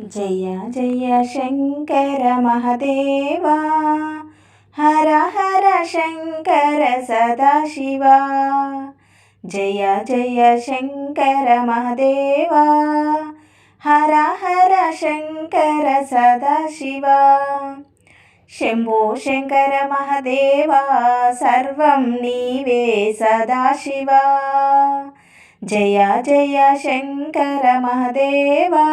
जय जय शङ्कर महदेवा। हर हर शङ्कर सदाशिवा। जय जय शङ्कर महदेवा। हर हर शङ्कर सदाशिवा। शम्भो शङ्कर महदेवा सर्वं नीवे सदाशिवा। జయ జయ శంకర మహదేవా.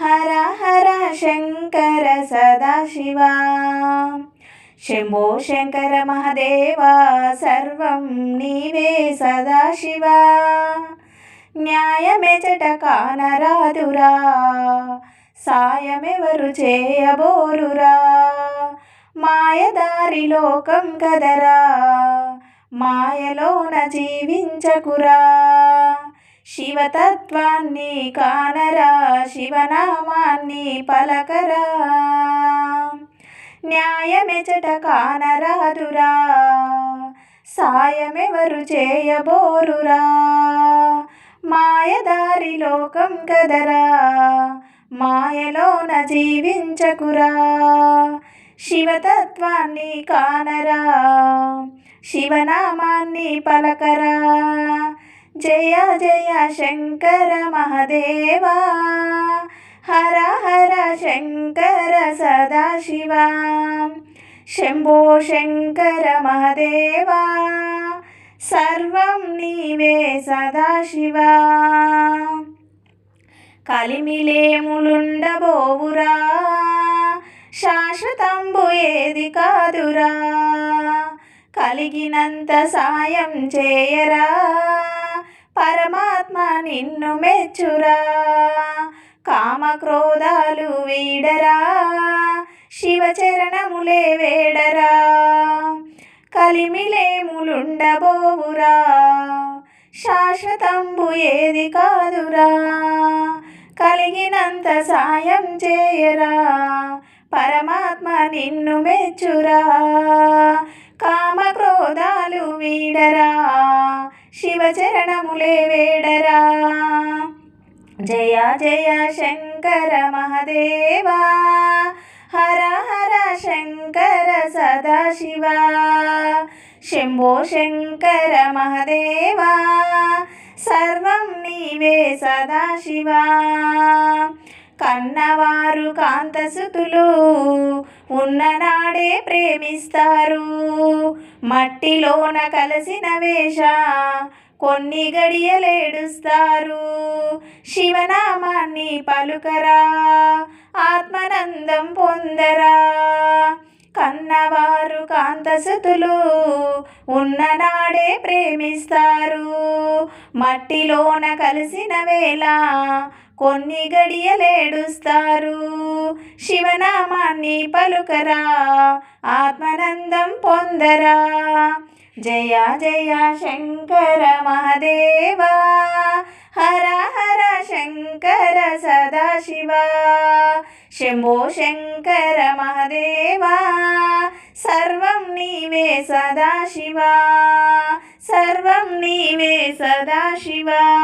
హర హర శంకర సదాశివా. శంభో శంకర మహదేవా సర్వం నీవే సదాశివా. న్యాయమెచట కానరాదురా సాయమెవరు చేయబోరురా. మాయదారి లోకం కదరా మాయలోన జీవించకురా. శివతత్వాన్ని కానరా శివనామాన్ని పలకరా. న్యాయమెచట కానరాదురా సాయమెవరు చేయబోరురా. మాయదారి లోకం కదరా మాయలోన జీవించకురా. శివతత్వాన్ని కానరా. శివనామాన్ని పలకరా. జయ జయ శంకర మహదేవా. హర హర శంకర సదాశివా. శంభో శంకర మహదేవా. సర్వం నీవే సదాశివా. కలిమిలేములుండబోవురా. శాశ్వతంబు ఏది కాదురా. కలిగినంత సాయం చేయరా. పరమాత్మ నిన్ను మెచ్చురా. కామక్రోధాలు వీడరా. శివచరణములే వేడరా. కలిమిలేములుండబోవురా. శాశ్వతంబు ఏది కాదురా. కలిగినంత సాయం చేయరా. పరమాత్మ నిన్ను మెచ్చురా. కామక్రోధాలు వీడరా. శివచరణములే వేడరా. జయ జయ శంకర మహదేవా. హర హర శంకర సదాశివ. శంభో శంకర మహదేవా. సర్వం నీవే సదాశివా. కన్నవారు కాంతసుతులు ఉన్ననాడే ప్రేమిస్తారు. మట్టిలోన కలిసిన వేష కొన్ని గడియలేడుస్తారు. శివనామాన్ని పలుకరా ఆత్మనందం పొందరా. కన్నవారు కాంతసుతులు ఉన్ననాడే ప్రేమిస్తారు. మట్టిలోన కలిసిన వేళ కొన్ని గడియలేడుస్తారు శివనామాన్ని పలుకరా ఆత్మనందం పొందరా. జయ జయ శంకర మహదేవా హర హర శంకర సదాశివ. శంభో శంకర మహదేవా సర్వం నీవే సదాశివ. సర్వం నీవే సదాశివా.